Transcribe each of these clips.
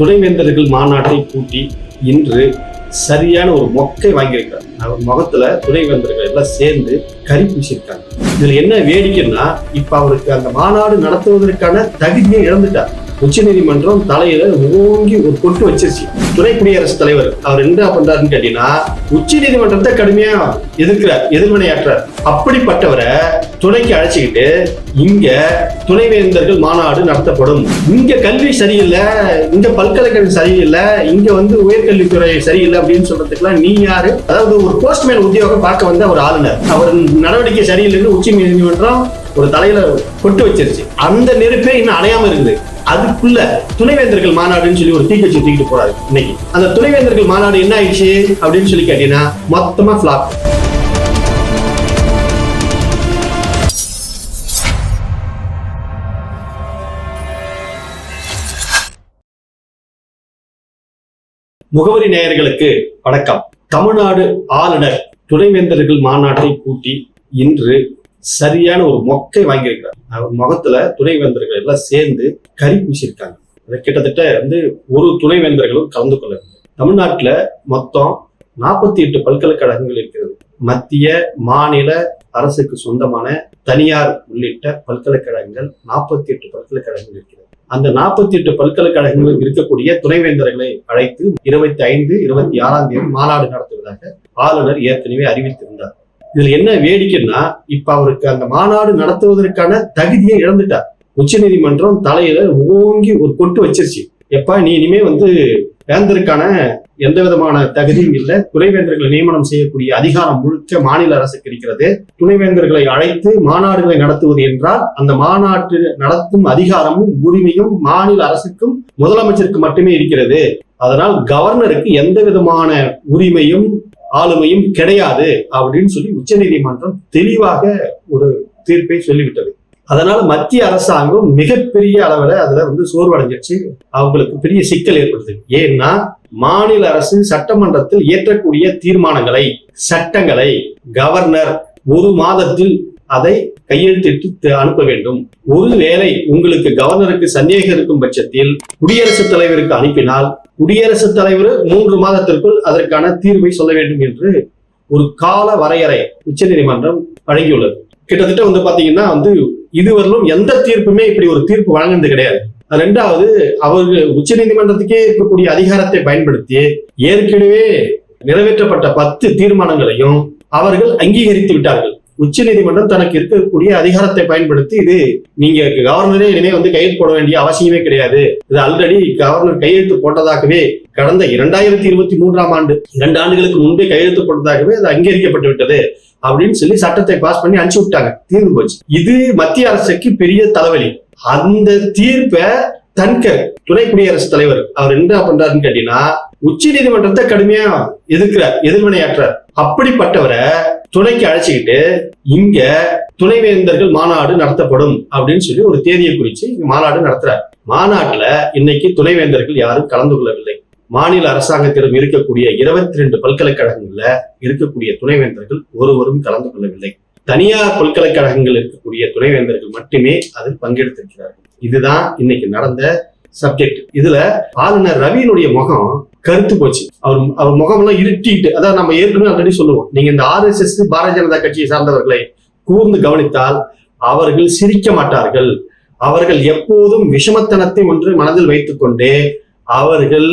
துணைவேந்தர்கள் மாநாட்டை கூட்டி இன்று சரியான ஒரு மொக்கை வாங்கியிருக்காரு அவர் முகத்துல துணைவேந்தர்கள் எல்லாம் சேர்ந்து கறி பூசியிருக்காங்க. இதுல என்ன வேடிக்கைன்னா இப்ப அவருக்கு அந்த மாநாடு நடத்துவதற்கான தகுதியை இழந்துட்டார். உச்சநீதிமன்றம் தலையில ஓங்கி ஒரு கொட்டு வச்சிருச்சு. துணை குடியரசுத் தலைவர் அவர் என்ன பண்றாருன்னு கேட்டீங்கன்னா உச்ச நீதிமன்றத்தை கடுமையா எதிர்க்கிறார் எதிர்வினையாற்றார். அப்படிப்பட்டவரை துணைக்கு அழைச்சிக்கிட்டு இங்க துணைவேந்தர்கள் மாநாடு நடத்தப்படும். இங்க கல்வி சரியில்லை இங்க பல்கலைக்கழகம் சரியில்லை இங்க வந்து உயர்கல்வித்துறை சரியில்லை அப்படின்னு சொல்றதுக்குலாம் நீ யாரு? அதாவது ஒரு போஸ்ட்மேன் உத்தியோகம் பார்க்க வந்த ஒரு ஆளுநர். அவர் நடவடிக்கை சரியில்லைன்னு உச்ச நீதிமன்றம் ஒரு தலையில கொட்டு வச்சிருச்சு. அந்த நெருப்பே இன்னும் அணையாம இருக்குது அதுக்குள்ள துணைவேந்தர்கள் மாநாடுன்னு சொல்லி ஒரு தீக்கச்சி தூக்கிட்டு போறாரு இன்னைக்கு. அந்த துணைவேந்தர்கள் மாநாடு என்ன ஆயிடுச்சு அப்படின்னு சொல்லி கேட்டீங்கன்னா மொத்தமா பிளாப் முகவரி நேயர்களுக்கு வணக்கம். தமிழ்நாடு ஆளுநர் துணைவேந்தர்கள் மாநாட்டை கூட்டி இன்று சரியான ஒரு மொக்கை வாங்கியிருக்கிறார். அவர் முகத்துல துணைவேந்தர்கள் எல்லாம் சேர்ந்து கறி பூசியிருக்காங்க. கிட்டத்தட்ட வந்து ஒரு துணைவேந்தர்களும் கலந்து கொள்ள தமிழ்நாட்டுல மொத்தம் நாற்பத்தி எட்டு பல்கலைக்கழகங்கள் இருக்கிறது. மத்திய மாநில அரசுக்கு சொந்தமான தனியார் உள்ளிட்ட பல்கலைக்கழகங்கள் நாற்பத்தி எட்டு பல்கலைக்கழகங்கள் இருக்கிறது. அந்த நாற்பத்தி எட்டு பல்கலைக்கழகங்களில் இருக்கக்கூடிய துணைவேந்தர்களை அழைத்து இருபத்தி ஐந்து இருபத்தி ஆறாம் தேதி மாநாடு நடத்துவதாக ஆளுநர் ஏற்கனவே அறிவித்திருந்தார். இதுல என்ன வேடிக்கைன்னா இப்ப அவருக்கு அந்த மாநாடு நடத்துவதற்கான தகுதியை இழந்துட்டார். உச்சநீதிமன்றம் தலையில ஓங்கி ஒரு கொட்டு வச்சிருச்சு. எப்பா நீ இனிமே வந்து வேந்தருக்கான எந்த விதமான தகுதியும் இல்லை. துணைவேந்தர்களை நியமனம் செய்யக்கூடிய அதிகாரம் முழுக்க மாநில அரசுக்கு இருக்கிறது. துணைவேந்தர்களை அழைத்து மாநாடுகளை நடத்துவது என்றால் அந்த மாநாட்டு நடத்தும் அதிகாரமும் உரிமையும் மாநில அரசுக்கும் முதலமைச்சருக்கு மட்டுமே இருக்கிறது. அதனால் கவர்னருக்கு எந்த விதமான உரிமையும் ஆளுமையும் கிடையாது அப்படின்னு சொல்லி உச்சநீதிமன்றம் தெளிவாக ஒரு தீர்ப்பை சொல்லிவிட்டது. அதனால மத்திய அரசாங்கம் மிகப்பெரிய அளவுல அதுல வந்து சோர்வடைஞ்சிருச்சு. அவங்களுக்கு பெரிய சிக்கல் ஏற்படுது. ஏன்னா மாநில அரசு சட்டமன்றத்தில் இயற்றக்கூடிய தீர்மானங்களை சட்டங்களை கவர்னர் ஒரு மாதத்தில் அதை கையெழுத்திட்டு அனுப்ப வேண்டும். ஒருவேளை உங்களுக்கு கவர்னருக்கு சந்தேகம் இருக்கும் பட்சத்தில் குடியரசுத் தலைவருக்கு அனுப்பினால் குடியரசுத் தலைவர் மூன்று மாதத்திற்குள் அதற்கான தீர்வை சொல்ல வேண்டும் என்று ஒரு கால வரையறை உச்சநீதிமன்றம் வழங்கியுள்ளது. கிட்டத்தட்ட வந்து பாத்தீங்கன்னா வந்து இதுவரையிலும் எந்த தீர்ப்புமே இப்படி ஒரு தீர்ப்பு வழங்கினது கிடையாது. ரெண்டாவது அவர்கள் உச்ச நீதிமன்றத்துக்கே இருக்கக்கூடிய அதிகாரத்தை பயன்படுத்தி ஏற்கனவே நிறைவேற்றப்பட்ட பத்து தீர்மானங்களையும் அவர்கள் அங்கீகரித்து விட்டார்கள். உச்ச நீதிமன்றம் தனக்கு இருக்கக்கூடிய அதிகாரத்தை பயன்படுத்தி இது நீங்க கவர்னரே இனிமே வந்து கையெழுத்து போட வேண்டிய அவசியமே கிடையாது. இது ஆல்ரெடி கவர்னர் கையெழுத்து போட்டதாகவே கடந்த இரண்டாயிரத்தி இருபத்தி மூன்றாம் ஆண்டு இரண்டு ஆண்டுகளுக்கு முன்பே கையெழுத்து போட்டதாகவே அது அங்கீகரிக்கப்பட்டு விட்டது அப்படின்னு சொல்லி சட்டத்தை பாஸ் பண்ணி அனுப்பிச்சு விட்டாங்க. தீர்ந்து போச்சு. இது மத்திய அரசுக்கு பெரிய தலைவலி. அந்த தீர்ப்பை தன்கர் துணை குடியரசுத் தலைவர் அவர் என்ன பண்றாருன்னு கேட்டீங்கன்னா உச்ச நீதிமன்றத்தை கடுமையா எதிர்க்கிறார் எதிர்வினையாற்றார் அப்படிப்பட்டவரை துணைக்கு அழைச்சிக்கிட்டு இங்க துணைவேந்தர்கள் மாநாடு நடத்தப்படும் அப்படின்னு சொல்லி ஒரு தேதியை குறிச்சு இங்க மாநாடு நடத்துறாரு. மாநாட்டுல இன்னைக்கு துணைவேந்தர்கள் யாரும் கலந்து கொள்ளவில்லை. மாநில அரசாங்கத்திடம் இருக்கக்கூடிய இருபத்தி ரெண்டு பல்கலைக்கழகங்கள்ல இருக்கக்கூடிய துணைவேந்தர்கள் ஒருவரும் கலந்து கொள்ளவில்லை. தனியார் பல்கலைக்கழகங்கள் இருக்கக்கூடிய துணைவேந்தர்கள் மட்டுமே அதில் பங்கெடுத்திருக்கிறார்கள். இதுதான் இன்னைக்கு நடந்த சப்ஜெக்ட் இதுல ஆளுநர் ரவியினுடைய முகம் கருத்து போச்சு. அவர் அவர் முகமெல்லாம் இருட்டிட்டு அதான் நம்ம ஏற்கனவே ஆல்ரெடி சொல்லுவோம். நீங்க இந்த ஆர்எஸ்எஸ் பாரதிய ஜனதா கட்சியை சார்ந்தவர்களை கூர்ந்து கவனித்தால் அவர்கள் சிரிக்க மாட்டார்கள். அவர்கள் எப்போதும் விஷமத்தனத்தை ஒன்று மனதில் வைத்துக்கொண்டே அவர்கள்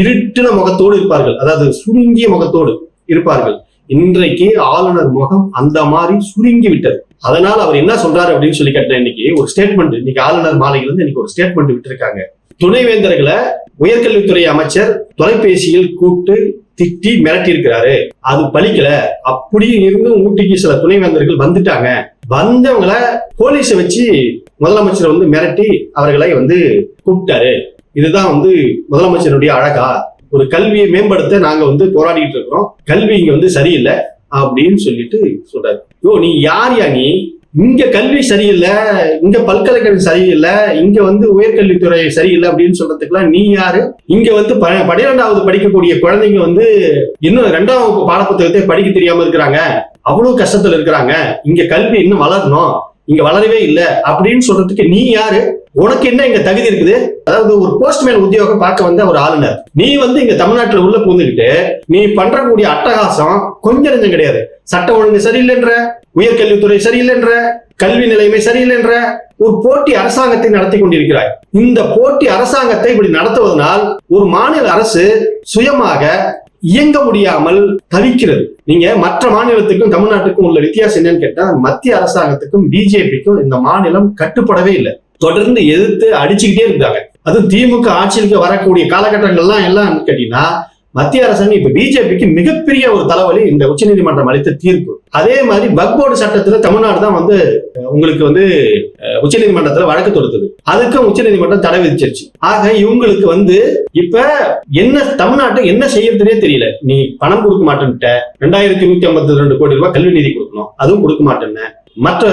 இருட்டின முகத்தோடு இருப்பார்கள். அதாவது சுருங்கிய முகத்தோடு இருப்பார்கள். இன்றைக்கு ஆளுநர் முகம் அந்த மாதிரி சுருங்கி விட்டது. அதனால் அவர் என்ன சொல்றாரு அப்படின்னு சொல்லி கேட்டேன் இன்னைக்கு. ஒரு ஸ்டேட்மெண்ட் இன்னைக்கு ஆளுநர் மாலையில இருந்து இன்னைக்கு ஒரு ஸ்டேட்மெண்ட் விட்டுருக்காங்க. துணைவேந்தர்களை உயர்கல்வித்துறை அமைச்சர் தொலைபேசியில் கூப்பிட்டு திட்டி மிரட்டி இருக்கிறாரு அது பலிக்கல. அப்படியும் இருந்து ஊட்டிக்கு சில துணைவேந்தர்கள் வந்துட்டாங்க. வந்தவங்கள போலீஸை வச்சு முதலமைச்சர் வந்து மிரட்டி அவர்களை வந்து கூப்பிட்டாரு. இதுதான் வந்து முதலமைச்சருடைய அழகா ஒரு கல்வியை மேம்படுத்த நாங்க வந்து போராடிட்டு இருக்கிறோம். கல்வி இங்க வந்து சரியில்லை அப்படின்னு சொல்லிட்டு சொல்றாரு. யோ நீ யார் யா நீ? இங்க கல்வி சரியில்லை இங்க பல்கலைக்கழகம் சரியில்லை இங்க வந்து உயர்கல்வித்துறை சரியில்லை அப்படின்னு சொல்றதுக்குலாம் நீ யாரு? இங்க வந்து ப- படிக்கக்கூடிய குழந்தைங்க வந்து இன்னும் ரெண்டாம் வகுப்பு பாடப்புத்தகத்தை படிக்க தெரியாம இருக்கிறாங்க. அவ்வளவு கஷ்டத்துல இருக்கிறாங்க. இங்க கல்வி இன்னும் வளரணும். இங்க வளரவே இல்லை அப்படின்னு சொல்றதுக்கு நீ யாரு? உனக்கு என்ன இங்க தகுதி இருக்குது? அதாவது ஒரு போஸ்ட்மேன் உத்தியோகம் பார்க்க வந்த ஒரு ஆளுநர். நீ வந்து இங்க தமிழ்நாட்டுல உள்ள பூந்துக்கிட்டு நீ பண்றக்கூடிய அட்டகாசம் கொஞ்சம் நெஞ்சம் கிடையாது. சட்ட ஒழுங்கு சரியில்லைன்ற உயர்கல்வித்துறை சரியில்லைன்ற கல்வி நிலைமை சரியில்லைன்ற ஒரு போட்டி அரசாங்கத்தை நடத்தி கொண்டிருக்கிறாய். இந்த போட்டி அரசாங்கத்தை இப்படி நடத்துவதனால் ஒரு மாநில அரசு சுயமாக இயங்க முடியாமல் தவிக்கிறது. நீங்க மற்ற மாநிலத்துக்கும் தமிழ்நாட்டுக்கும் உள்ள வித்தியாசம் என்னன்னு கேட்டா மத்திய அரசாங்கத்துக்கும் பிஜேபிக்கும் இந்த மாநிலம் கட்டுப்படவே இல்லை. தொடர்ந்து எதிர்த்து அடிச்சுக்கிட்டே இருந்தாங்க அதுவும் திமுக ஆட்சிக்கு வரக்கூடிய காலகட்டங்கள்லாம் எல்லாம் கேட்டீங்கன்னா மத்திய அரசாங்கம் இப்ப பிஜேபிக்கு மிகப்பெரிய ஒரு தலைவலி இந்த உச்சநீதிமன்றம் அளித்த தீர்ப்பு. அதே மாதிரி வக்போர்டு சட்டத்துல தமிழ்நாடு தான் வந்து உங்களுக்கு வந்து அஹ், உச்சநீதிமன்றத்துல வழக்கு தொடுத்தது. அதுக்கும் உச்சநீதிமன்றம் தடை விதிச்சிருச்சு. ஆக இவங்களுக்கு வந்து இப்ப என்ன தமிழ்நாட்டை என்ன செய்யறதுனே தெரியல. நீ பணம் கொடுக்க மாட்டேன்ட்ட. ரெண்டாயிரத்தி நூத்தி ஐம்பத்தி ரெண்டு கோடி ரூபாய் கல்வி நிதி கொடுக்கணும். அதுவும் கொடுக்க மாட்டேன்னு. மற்ற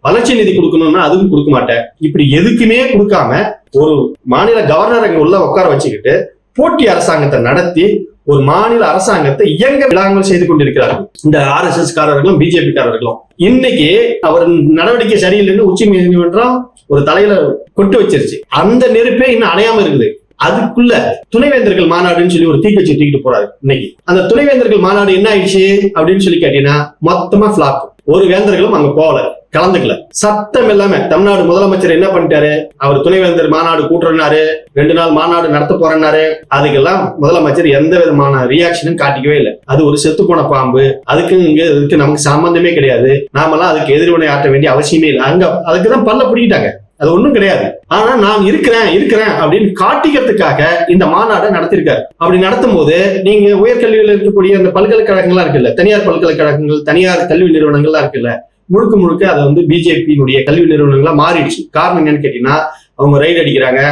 வளர்ச்சி நிதி கொடுக்கணும்னா அதுவும் கொடுக்க மாட்டேன் இப்படி எதுக்குமே கொடுக்காம ஒரு மாநில கவர்னர் அங்க உள்ள உட்கார வச்சுக்கிட்டு போட்டி அரசாங்கத்தை நடத்தி ஒரு மாநில அரசாங்கத்தை இயங்க விடாமல் செய்து கொண்டிருக்கிறார்கள். இந்த ஆர் எஸ் எஸ் காரர்களும் பிஜேபி காரர்களும். இன்னைக்கு அவர் நடவடிக்கை சரியில்லைன்னு உச்ச நீதிமன்றம் ஒரு தலையில கொட்டு வச்சிருச்சு. அந்த நெருப்பே இன்னும் அணையாம இருக்குது. அதுக்குள்ள துணைவேந்தர்கள் மாநாடுன்னு சொல்லி ஒரு தீக்கச்சி தூக்கிட்டு போறாரு இன்னைக்கு. அந்த துணைவேந்தர்கள் மாநாடு என்ன ஆயிடுச்சு அப்படின்னு சொல்லி கேட்டீங்கன்னா மொத்தமா பிளாப் ஒரு வேந்தர்களும் அங்க போகல கலந்துக்கல. சத்தம் இல்லாம தமிழ்நாடு முதலமைச்சர் என்ன பண்ணிட்டாரு? அவர் துணைவேந்தர் மாநாடு கூட்டுறனாரு ரெண்டு நாள் மாநாடு நடத்த போறேன்னாரு. அதுக்கெல்லாம் முதலமைச்சர் எந்த விதமான ரியாக்ஷனும் காட்டிக்கவே இல்லை. அது ஒரு செத்து போன பாம்பு. அதுக்கு இங்க இதுக்கு நமக்கு சம்பந்தமே கிடையாது. நாமெல்லாம் அதுக்கு எதிர்வினை ஆட்ட வேண்டிய அவசியமே இல்லை. அங்க அதுக்குதான் பல்ல பிடிக்கிட்டாங்க. அது ஒண்ணும் கிடையாது. ஆனா நான் இருக்கிறேன் இருக்கிறேன் அப்படின்னு காட்டிக்கிறதுக்காக இந்த மாநாடை நடத்திருக்காரு. அப்படி நடத்தும் போது நீங்க உயர்கல்வியில் இருக்கக்கூடிய அந்த பல்கலைக்கழகங்கள்லாம் இருக்குல்ல தனியார் பல்கலைக்கழகங்கள் தனியார் கல்வி நிறுவனங்கள்லாம் இருக்குல்ல முழுக்க முழுக்க அதை வந்து பிஜேபியினுடைய கல்வி நிறுவனங்களா மாறிடுச்சு. காரணம் என்னன்னு கேட்டீங்கன்னா அவங்க ரைடு அடிக்கிறாங்க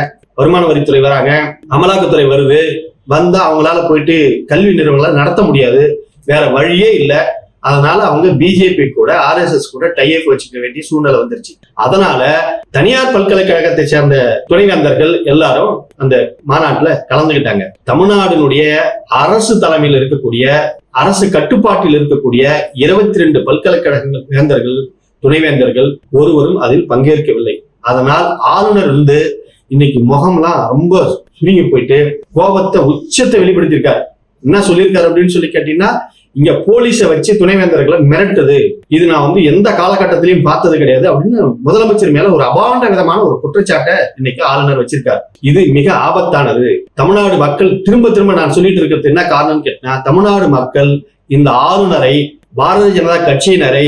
வருமான வரித்துறை வராங்க அமலாக்கத்துறை வருது வந்தா அவங்களால போயிட்டு கல்வி நிறுவனங்களை நடத்த முடியாது வேற வழியே இல்லை. அதனால அவங்க பிஜேபி கூட ஆர்எஸ்எஸ் கூட டைப் வச்சுக்க வேண்டிய சூழ்நிலை வந்துருச்சு. அதனால தனியார் பல்கலைக்கழகத்தை சேர்ந்த துணைவேந்தர்கள் எல்லாரும் அந்த மாநாட்டுல கலந்துகிட்டாங்க. தமிழ்நாடினுடைய அரசு தலைமையில் இருக்கக்கூடிய அரசு கட்டுப்பாட்டில் இருக்கக்கூடிய இருபத்தி ரெண்டு பல்கலைக்கழகங்கள் வேந்தர்கள் துணைவேந்தர்கள் ஒருவரும் அதில் பங்கேற்கவில்லை. அதனால் ஆளுநர் வந்து இன்னைக்கு முகம்லாம் ரொம்ப சுருங்கி போயிட்டு கோபத்தை உச்சத்தை வெளிப்படுத்தியிருக்காரு. என்ன சொல்லியிருக்காரு அப்படின்னு சொல்லி கேட்டீங்கன்னா இங்க போலீஸை வச்சு துணைவேந்தர்களை மிரட்டுது. இது நான் வந்து எந்த காலகட்டத்திலையும் பார்த்தது கிடையாது அப்படின்னு முதலமைச்சர் மேல ஒரு அபாண்ட விதமான ஒரு குற்றச்சாட்டை இன்னைக்கு ஆளுநர் வச்சிருக்காரு. இது மிக ஆபத்தானது. தமிழ்நாடு மக்கள் திரும்ப திரும்ப நான் சொல்லிட்டு இருக்கிறது என்ன காரணம்னு கேட்டா தமிழ்நாடு மக்கள் இந்த ஆளுநரை பாரதிய ஜனதா கட்சியினரை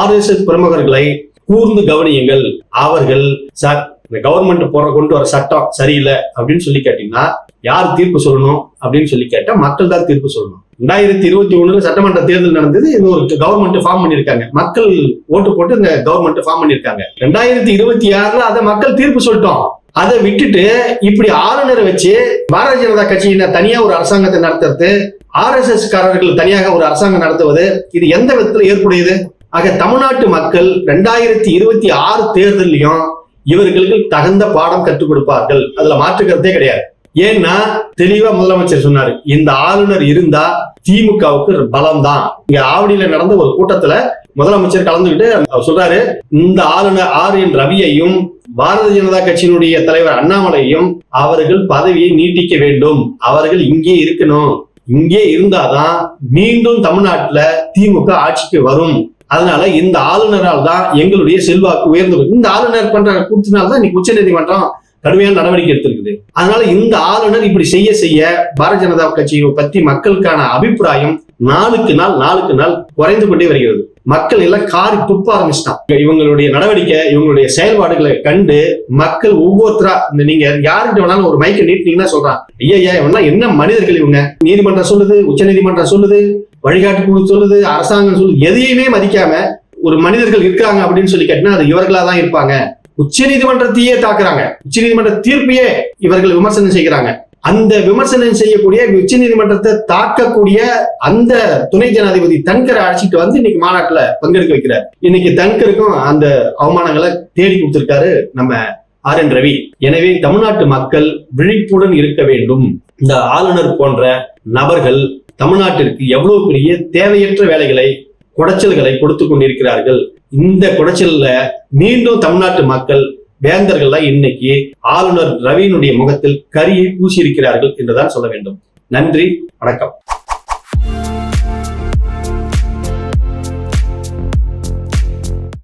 ஆர்எஸ்எஸ் பிரமுகர்களை கூர்ந்து கவனியுங்கள். அவர்கள் சார் இந்த கவர்மெண்ட் போற கொண்டு வர சட்டம் சரியில்லை அப்படின்னு சொல்லி கேட்டீங்கன்னா யார் தீர்ப்பு சொல்லணும் அப்படின்னு சொல்லி கேட்டா மக்கள் தான் தீர்ப்பு சொல்லணும். ரெண்டாயிரத்தி இருபத்தி ஒண்ணுல சட்டமன்ற தேர்தல் நடந்தது. இது ஒரு கவர்மெண்ட் ஃபார்ம் பண்ணிருக்காங்க மக்கள் ஓட்டு போட்டு இந்த கவர்மெண்ட் ஃபார்ம் பண்ணிருக்காங்க ரெண்டாயிரத்தி இருபத்தி ஆறுல அதை மக்கள் தீர்ப்பு சொல்லிட்டோம். அதை விட்டுட்டு இப்படி ஆளுநரை வச்சு பாரதிய ஜனதா கட்சியினர் தனியா ஒரு அரசாங்கத்தை நடத்துறது ஆர்எஸ்எஸ் காரர்கள் தனியாக ஒரு அரசாங்கம் நடத்துவது இது எந்த விதத்துல ஏற்புடையது? ஆக தமிழ்நாட்டு மக்கள் ரெண்டாயிரத்தி இருபத்தி ஆறு தேர்தலையும் இவர்களுக்கு தகுந்த பாடம் கற்றுக் கொடுப்பார்கள். அதுல மாற்றுக்கிறதே கிடையாது. ஏன்னா தெளிவா முதலமைச்சர் சொன்னாரு இந்த ஆளுநர் இருந்தா திமுகவுக்கு பலம் தான் இங்க ஆவடியில நடந்த ஒரு கூட்டத்துல முதலமைச்சர் கலந்துகிட்டு அவர் சொல்றாரு இந்த ஆளுநர் ஆர் என் ரவியையும் பாரதிய ஜனதா கட்சியினுடைய தலைவர் அண்ணாமலையும் அவர்கள் பதவியை நீட்டிக்க வேண்டும். அவர்கள் இங்கே இருக்கணும். இங்கே இருந்தாதான் மீண்டும் தமிழ்நாட்டுல திமுக ஆட்சிக்கு வரும். அதனால இந்த ஆளுநரால் தான் எங்களுடைய செல்வாக்கு உயர்ந்து இந்த ஆளுநர் பண்ற கூட்டினால தான் இன்னைக்கு உச்ச நீதிமன்றம் கடுமையான நடவடிக்கை எடுத்திருக்குது. அதனால இந்த ஆளுநர் இப்படி செய்ய செய்ய பாரதிய ஜனதா கட்சியை பத்தி மக்களுக்கான அபிப்பிராயம் நாளுக்கு நாள் நாளுக்கு நாள் குறைந்து கொண்டே வருகிறது. மக்கள் எல்லாம் காரி துப்ப ஆரம்பிச்சிட்டான் இவங்களுடைய நடவடிக்கை இவங்களுடைய செயல்பாடுகளை கண்டு மக்கள் ஒவ்வொருத்தரா இந்த நீங்க யாருக்கிட்ட வேணாலும் ஒரு மைக்கை நீட்டினீங்கன்னா சொல்றான் ஐயா ஐயா இவங்கெல்லாம் என்ன மனிதர்கள் இவங்க? நீதிமன்றம் சொல்லுது உச்ச நீதிமன்றம் சொல்லுது வழிகாட்டு குழு சொல்லுது அரசாங்கம் சொல்லுது எதையுமே மதிக்காம ஒரு மனிதர்கள் இருக்காங்க அப்படின்னு சொல்லி கேட்டினா அது இவர்களா தான் இருப்பாங்க. உச்ச நீதிமன்றத்தையே தாக்குறாங்க. உச்ச நீதிமன்ற தீர்ப்பையே இவர்கள் விமர்சனம் செய்கிறாங்க. அந்த விமர்சனம் செய்யக்கூடிய உச்ச நீதிமன்றத்தை தாக்கக்கூடிய அந்த துணை ஜனாதிபதி தன்கரை அழைச்சிட்டு வந்து இன்னைக்கு மாநாட்டுல பங்கெடுக்க வைக்கிறார். இன்னைக்கு தன்கருக்கும் அந்த அவமானங்களை தேடி கொடுத்திருக்காரு நம்ம ஆர் என் ரவி. எனவே தமிழ்நாட்டு மக்கள் விழிப்புடன் இருக்க வேண்டும். இந்த ஆளுநர் போன்ற நபர்கள் தமிழ்நாட்டிற்கு எவ்வளவு பெரிய தேவையற்ற வேலைகளை குடைச்சல்களை கொடுத்து கொண்டிருக்கிறார்கள். இந்த குடைச்சல்ல மீண்டும் தமிழ்நாட்டு மக்கள் வேந்தர்கள்லாம் இன்னைக்கு ஆளுநர் ரவியினுடைய முகத்தில் கரியை பூசியிருக்கிறார்கள் என்றுதான் சொல்ல வேண்டும். நன்றி வணக்கம்.